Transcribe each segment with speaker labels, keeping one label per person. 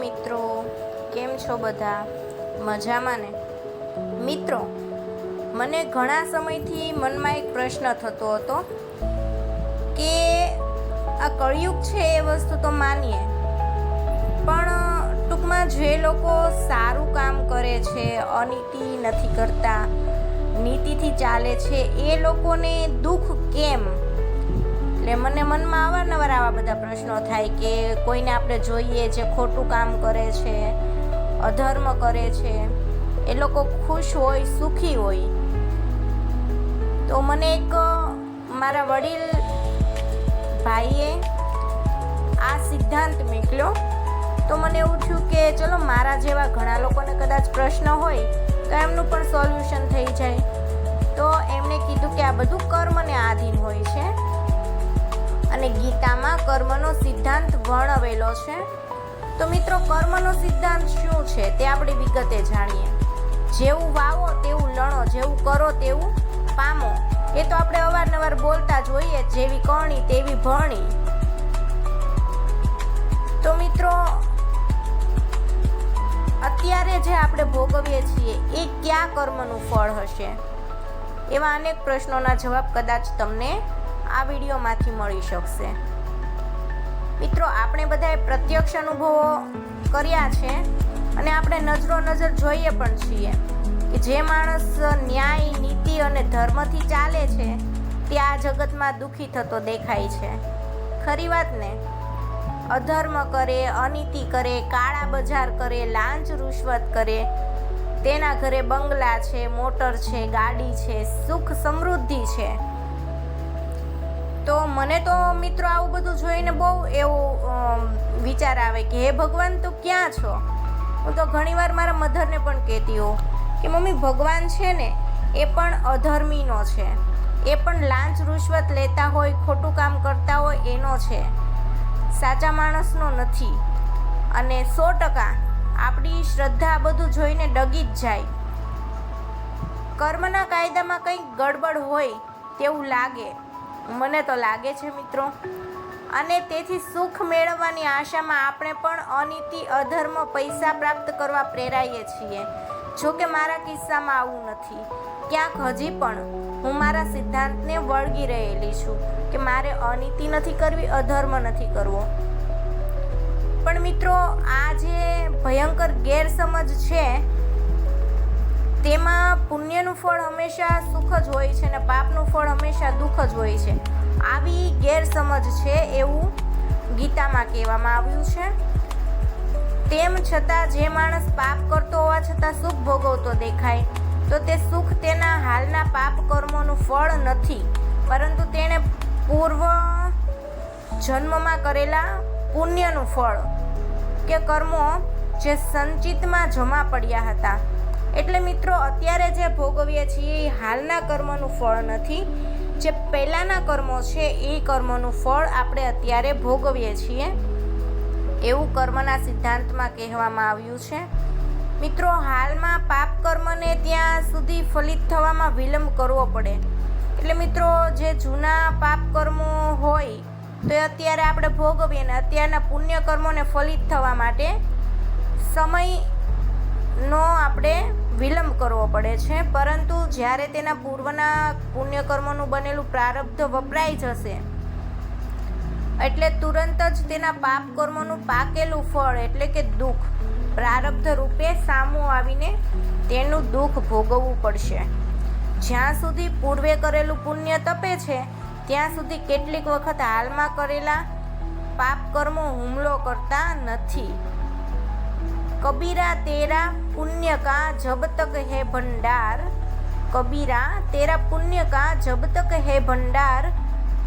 Speaker 1: મિત્રો, કેમ છો બધા? મજામાં ને? મિત્રો, મને ઘણા સમયથી મનમાં એક પ્રશ્ન થતો હતો કે આ કળિયુગ છે એ વસ્તુ તો માનીએ, પણ ટૂંકમાં જે લોકો સારું કામ કરે છે, અનીતિ નથી કરતા, નીતિથી ચાલે છે, એ લોકોને દુઃખ કેમ? એટલે મને મનમાં અવારનવાર આવા બધા પ્રશ્નો થાય કે કોઈને આપણે જોઈએ જે ખોટું કામ કરે છે, અધર્મ કરે છે, એ લોકો ખુશ હોય, સુખી હોય. તો મને એક મારા વડીલ ભાઈએ આ સિદ્ધાંત મોકલ્યો તો મને એવું થયું કે ચલો મારા જેવા ઘણા લોકોને કદાચ પ્રશ્ન હોય, તો એમનું પણ સોલ્યુશન થઈ જાય. તો એમણે કીધું કે આ બધું કર્મને આધીન હોય છે. અને ગીતામાં કર્મનો સિદ્ધાંત વર્ણવેલો છે. તો મિત્રો, કર્મનો સિદ્ધાંત શું છે તે આપણે વિગતે જાણીએ. જેવું વાવો તેવું લણો, જેવું કરો તેવું પામો. એ તો આપણે અવારનવાર બોલતા જોઈએ જેવી કરણી તેવી ભણી. તો મિત્રો, અત્યારે જે આપણે ભોગવીએ છીએ, એ કયા કર્મનું ફળ હશે? એવા અનેક પ્રશ્નોના જવાબ કદાચ તમને આ વિડીયોમાંથી મળી શકશે. મિત્રો, આપણે બધાએ પ્રત્યક્ષ અનુભવો કર્યા છે અને આપણે નજરો નજર જોઈએ પણ છીએ કે જે માણસ ન્યાય, નીતિ અને ધર્મથી ચાલે છે તે આ જગતમાં દુઃખી થતો દેખાય છે. ખરી વાત ને? અધર્મ કરે, અનીતિ કરે, કાળા બજાર કરે, લાંચ રૂશ્વત કરે, તેના ઘરે બંગલા છે, મોટર છે, ગાડી છે, સુખ સમૃદ્ધિ છે. તો મને તો મિત્રો આવું બધું જોઈને બહુ એવો વિચાર આવે કે હે ભગવાન, તું ક્યાં છો? હું તો ઘણીવાર મારા મધરને પણ કહેતી હોઉં કે મમ્મી, ભગવાન છે ને, એ પણ અધર્મીનો છે. એ પણ લાંચ રૂશ્વત લેતા હોય, ખોટું કામ કરતા હોય, એનો છે. સાચા માણસનો નથી. અને સો ટકા આપણી શ્રદ્ધા બધું જોઈને ડગી જ જાય. કર્મના કાયદામાં કંઈક ગડબડ હોય તેવું લાગે. મને તો લાગે છે મિત્રો. અને તેથી સુખ મેળવવાની આશામાં આપણે પણ અનીતિ, અધર્મ, પૈસા પ્રાપ્ત કરવા પ્રેરાઈએ છીએ. જો કે મારા કિસ્સામાં આવું નથી. ક્યાંક હજી પણ હું મારા સિદ્ધાંતને વળગી રહેલી છું કે મારે અનીતિ નથી કરવી, અધર્મ નથી કરવો. પણ મિત્રો, આ જે ભયંકર ગેરસમજ છે તેમાં પુણ્યનું ફળ હંમેશા સુખ જ હોય છે અને પાપનું ફળ હંમેશા દુઃખ જ હોય છે. આવી ગેરસમજ છે એવું ગીતામાં કહેવામાં આવ્યું છે. તેમ છતાં જે માણસ પાપ કરતો હોવા છતાં સુખ ભોગવતો દેખાય, તો તે સુખ તેના હાલના પાપ કર્મોનું ફળ નથી, પરંતુ તેણે પૂર્વ જન્મમાં કરેલા પુણ્યનું ફળ કે કર્મો જે સંચિતમાં જમા પડ્યા હતા. એટલે મિત્રો, અત્યારે જે ભોગવીએ છીએ એ હાલના કર્મનું ફળ નથી. જે પહેલાંના કર્મો છે એ કર્મનું ફળ આપણે અત્યારે ભોગવીએ છીએ. એવું કર્મના સિદ્ધાંતમાં કહેવામાં આવ્યું છે. મિત્રો, હાલમાં પાપ કર્મને ત્યાં સુધી ફલિત થવામાં વિલંબ કરવો પડે. એટલે મિત્રો, જે જૂના પાપ કર્મો હોય, તો એ અત્યારે આપણે ભોગવીએ ને અત્યારના પુણ્ય કર્મોને ફલિત થવા માટે સમયનો આપણે કરવો પડે છે, પરંતુ જ્યારે તેના પૂર્વના પુણ્યકર્મોનું બનેલું પ્રારબ્ધ વપરાઈ જશે, એટલે તુરંત જ તેના પાપ કર્મોનું પાકેલું ફળ, એટલે કે દુઃખ, પ્રારબ્ધ રૂપે સામું આવીને તેનું દુઃખ ભોગવવું પડશે. જ્યાં સુધી પૂર્વે કરેલું પુણ્ય તપે છે, ત્યાં સુધી કેટલીક વખત હાલમાં કરેલા પાપ કર્મો હુમલો કરતા નથી. કબીરા તેરા પુણ્ય કા જબ તક હે ભંડાર? કબીરા તેરા પુણ્ય કા જબ તક હે ભંડાર?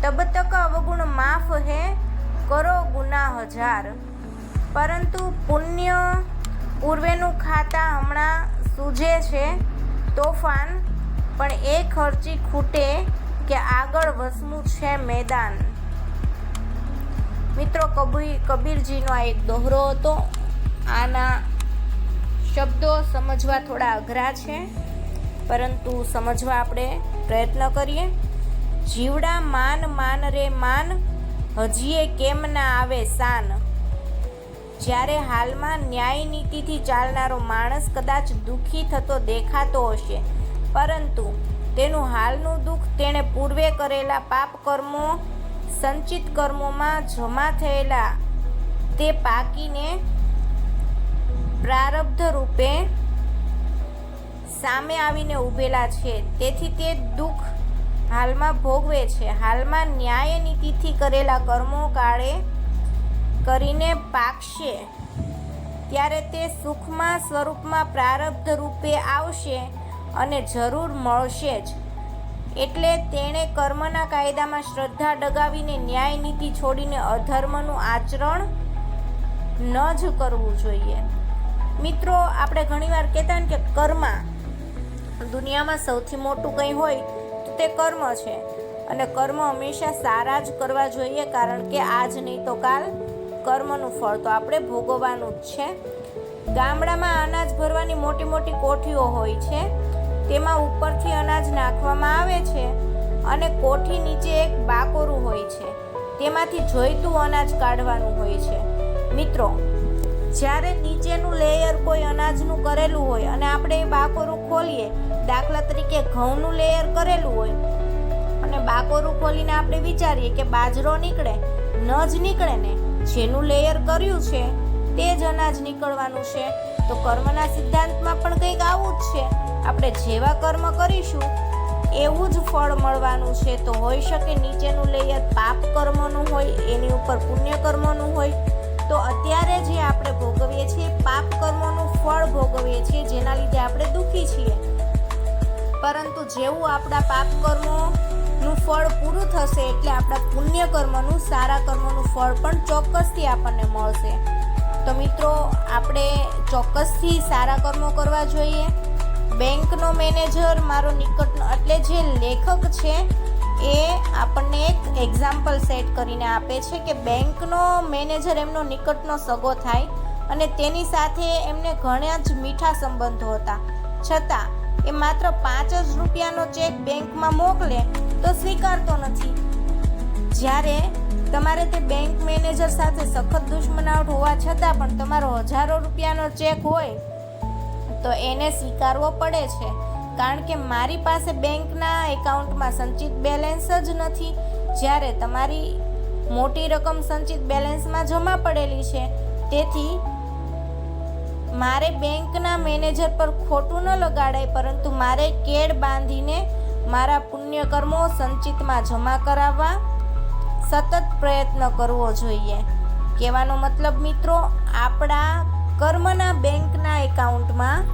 Speaker 1: તબ તક અવગુણ માફ હે, કરો ગુના હજાર. પરંતુ પુણ્ય પૂર્વેનું ખાતા હમણાં સૂજે છે તોફાન, પણ એ ખર્ચી ખૂટે કે આગળ વસવું છે મેદાન. મિત્રો કબીર કબીરજીનો આ એક દોહરો હતો. આના શબ્દો સમજવા થોડા અઘરા છે, પરંતુ સમજવા આપણે પ્રયત્ન કરીએ. જીવડા માન માન રે માન, હજીએ કેમ ના આવે શાન જ્યારે હાલમાં ન્યાય નીતિથી ચાલનારો માણસ કદાચ દુઃખી થતો દેખાતો હશે, પરંતુ તેનું હાલનું દુઃખ તેણે પૂર્વે કરેલા પાપ કર્મો, સંચિત કર્મોમાં જમા થયેલા તે પાકીને પ્રારબ્ધ રૂપે સામે આવીને ઊભેલા છે. તેથી તે દુઃખ હાલમાં ભોગવે છે. હાલમાં ન્યાય નીતિથી કરેલા કર્મો કાળે કરીને પાકશે. ત્યારે તે સુખમાં સ્વરૂપમાં પ્રારબ્ધ રૂપે આવશે અને જરૂર મળશે જ. એટલે તેણે કર્મના કાયદામાં શ્રદ્ધા ડગાવીને ન્યાય નીતિ છોડીને અધર્મનું આચરણ ન જ કરવું જોઈએ. મિત્રો, આપણે ઘણીવાર કહેતા ને કે કર્મ દુનિયામાં સૌથી મોટું કંઈ હોય તો તે કર્મ છે. અને કર્મ હંમેશા સારા જ કરવા જોઈએ, કારણ કે આજ નહીં તો કાલ કર્મનું ફળ તો આપણે ભોગવવાનું જ છે. ગામડામાં અનાજ ભરવાની મોટી મોટી કોઠીઓ હોય છે. તેમાં ઉપરથી અનાજ નાખવામાં આવે છે અને કોઠી નીચે એક બાકોરું હોય છે. તેમાંથી જોઈતું અનાજ કાઢવાનું હોય છે. મિત્રો જ્યારે નીચેનું લેયર કોઈ અનાજનું કરેલું હોય અને આપણે એ બાકોરું ખોલીએ, દાખલા તરીકે ઘઉંનું લેયર કરેલું હોય અને બાકોરું ખોલીને આપણે વિચારીએ કે બાજરો નીકળે ન જ નીકળે ને, જેનું લેયર કર્યું છે, તે જ અનાજ નીકળવાનું છે. તો કર્મના સિદ્ધાંતમાં પણ કંઈક આવું જ છે. આપણે જેવા કર્મ કરીશું, એવું જ ફળ મળવાનું છે. તો હોઈ શકે નીચેનું લેયર પાપ કર્મનું હોય, એની ઉપર પુણ્ય કર્મનું હોય તો અત્યારે જે આપણે ભોગવીએ છીએ, પાપ કર્મોનું ફળ ભોગવીએ છીએ, જેના લીધે આપણે દુઃખી છીએ. પરંતુ જેવું આપણા પાપ કર્મોનું ફળ પૂરું થશે, એટલે આપણા પુણ્ય કર્મનું, સારા કર્મોનું ફળ પણ ચોક્કસથી આપણને મળશે. તો મિત્રો, આપણે ચોક્કસથી સારા કર્મો કરવા જોઈએ. બેંકનો મેનેજર, મારો નિકટનો, એટલે જે લેખક છે એ આપણને એક એક્ઝામ્પલ સેટ કરીને આપે છે કે બેંકનો મેનેજર એમનો નિકટનો સગો થાય અને તેની સાથે એમને ઘણા જ મીઠા સંબંધો હતા. છતાં, એ માત્ર પાંચ જ રૂપિયાનો ચેક બેંકમાં મોકલે તો સ્વીકારતો નથી. જ્યારે તમારે તે બેંક મેનેજર સાથે સખત દુશ્મનાવટ હોવા છતાં પણ તમારો હજારો રૂપિયાનો ચેક હોય, તો એને સ્વીકારવો પડે છે. કારણ કે મારી પાસે બેંકના એકાઉન્ટમાં સંચિત બેલેન્સ જ નથી. જ્યારે તમારી મોટી રકમ સંચિત બેલેન્સમાં જમા પડેલી છે, તેથી મારે બેંકના મેનેજર પર ખોટું ન લગાડાય, પરંતુ મારે કેડ બાંધીને મારા પુણ્યકર્મો સંચિતમાં જમા કરાવવા સતત પ્રયત્ન કરવો જોઈએ. કહેવાનો મતલબ, મિત્રો, આપણા કર્મના બેંકના એકાઉન્ટમાં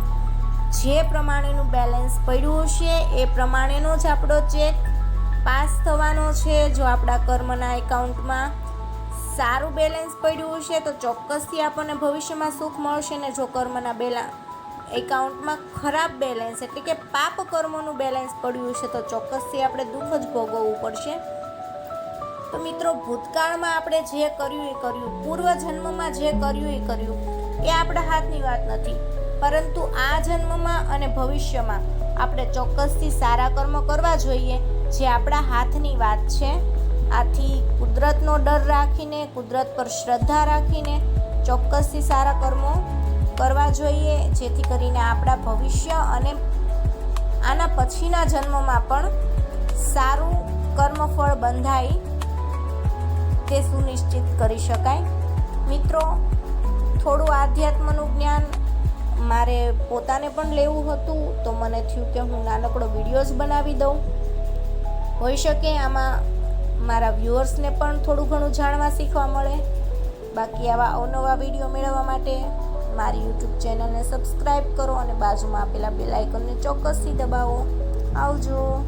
Speaker 1: જે પ્રમાણેનું બેલેન્સ પડ્યું હશે, એ પ્રમાણેનો જ આપણો ચેક પાસ થવાનો છે. જો આપણા કર્મના એકાઉન્ટમાં સારું બેલેન્સ પડ્યું હશે, તો ચોક્કસથી આપણને ભવિષ્યમાં સુખ મળશે ને જો કર્મના બેલા એકાઉન્ટમાં ખરાબ બેલેન્સ એટલે કે પાપ કર્મોનું બેલેન્સ પડ્યું હશે, તો ચોક્કસથી આપણે દુઃખ જ ભોગવવું પડશે. તો મિત્રો, ભૂતકાળમાં આપણે જે કર્યું એ કર્યું પૂર્વ જન્મમાં જે કર્યું એ કર્યું, એ આપણા હાથની વાત નથી. પરંતુ આ જન્મમાં અને ભવિષ્યમાં આપણે ચોક્કસથી સારા કર્મ કરવા જોઈએ, જે આપણા હાથની વાત છે. આથી કુદરતનો ડર રાખીને, કુદરત પર શ્રદ્ધા રાખીને ચોક્કસથી સારા કર્મો કરવા જોઈએ, જેથી કરીને આપણા ભવિષ્ય અને આના પછીના જન્મમાં પણ સારું કર્મફળ બંધાય તે સુનિશ્ચિત કરી શકાય. મિત્રો, થોડું આધ્યાત્મનું જ્ઞાન મારે પોતાને પણ લેવું હતું, તો મને થયું કે હું નાનકડો વિડીયોઝ બનાવી દઉં. હોઈ શકે આમાં મારા વ્યુઅર્સને પણ થોડું ઘણું જાણવા શીખવા મળે. બાકી આવા અવનવા વીડિયો મેળવવા માટે મારી યુટ્યુબ ચેનલને સબસ્ક્રાઈબ કરો અને બાજુમાં આપેલા બે લાઇકનને ચોક્કસથી દબાવો. આવજો.